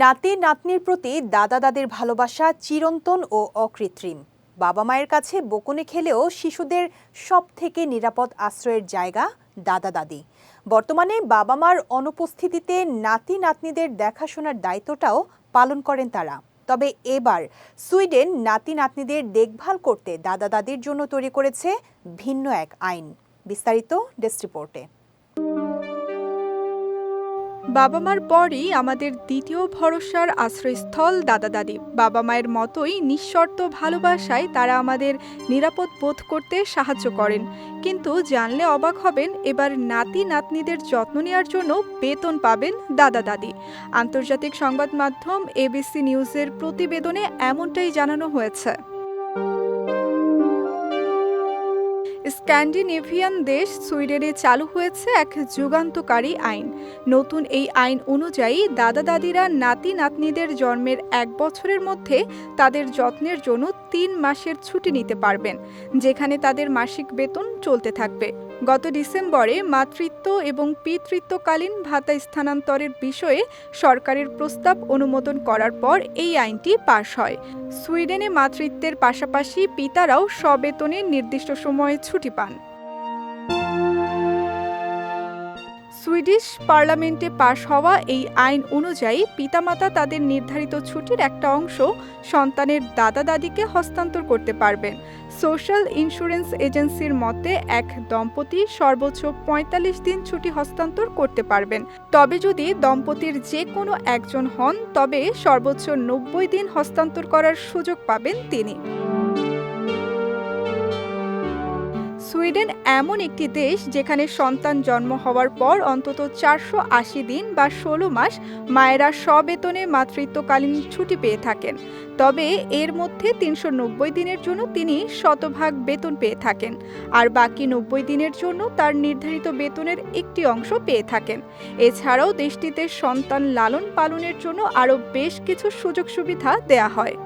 নাতি নাতনির প্রতি দাদা দাদির ভালোবাসা চিরন্তন ও অকৃত্রিম। বাবা মায়ের কাছে বকুনে খেলেও শিশুদের সব থেকে নিরাপদ আশ্রয়ের জায়গা দাদা দাদি। বর্তমানে বাবা মার অনুপস্থিতিতে নাতি নাতনিদের দেখাশোনার দায়িত্বটাও পালন করেন তারা। তবে এবার সুইডেন নাতি নাতনিদের দেখভাল করতে দাদা দাদির জন্য তৈরি করেছে ভিন্ন এক আইন। বিস্তারিত ডেস্ক রিপোর্টে। বাবা মার পরই আমাদের দ্বিতীয় ভরসার আশ্রয়স্থল দাদা দাদি বাবা মায়ের মতোই নিঃশর্ত ভালোবাসায় তারা আমাদের নিরাপদ বোধ করতে সাহায্য করেন। কিন্তু জানলে অবাক হবেন, এবার নাতি নাতনিদের যত্ন নেওয়ার জন্য বেতন পাবেন দাদা দাদি আন্তর্জাতিক সংবাদ মাধ্যম এবিসি নিউজের প্রতিবেদনে এমনটাই জানানো হয়েছে। স্ক্যান্ডিনেভিয়ান দেশ সুইডেনে চালু হয়েছে এক যুগান্তকারী আইন। নতুন এই আইন অনুযায়ী দাদা দাদিরা নাতি নাতনিদের জন্মের এক বছরের মধ্যে তাদের যত্নের জন্য তিন মাসের ছুটি নিতে পারবেন, যেখানে তাদের মাসিক বেতন চলতে থাকবে। গত ডিসেম্বরে মাতৃত্ব এবং পিতৃত্বকালীন ভাতা স্থানান্তরের বিষয়ে সরকারের প্রস্তাব অনুমোদন করার পর এই আইনটি পাশ হয়। সুইডেনে মাতৃত্বের পাশাপাশি পিতারাও সবেতনে নির্দিষ্ট সময়ে ছুটি পান। সুইডিশ পার্লামেন্টে পাশ হওয়া এই আইন অনুযায়ী পিতামাতা তাদের নির্ধারিত ছুটির একটা অংশ সন্তানের দাদা দাদিকে হস্তান্তর করতে পারবেন। সোশ্যাল ইন্স্যুরেন্স এজেন্সির মতে, এক দম্পতি সর্বোচ্চ পঁয়তাল্লিশ দিন ছুটি হস্তান্তর করতে পারবেন। তবে যদি দম্পতির যে কোনো একজন হন, তবে সর্বোচ্চ নব্বই দিন হস্তান্তর করার সুযোগ পাবেন তিনি। সুইডেন এমন একটি দেশ যেখানে সন্তান জন্ম হওয়ার পর অন্তত চারশো আশি দিন বা ষোলো মাস মায়েরা সবেতনে মাতৃত্বকালীন ছুটি পেয়ে থাকেন। তবে এর মধ্যে তিনশো নব্বই দিনের জন্য তিনি শতভাগ বেতন পেয়ে থাকেন আর বাকি নব্বই দিনের জন্য তার নির্ধারিত বেতনের একটি অংশ পেয়ে থাকেন। এছাড়াও দেশটিতে সন্তান লালন পালনের জন্য আরও বেশ কিছু সুযোগ সুবিধা দেয়া হয়।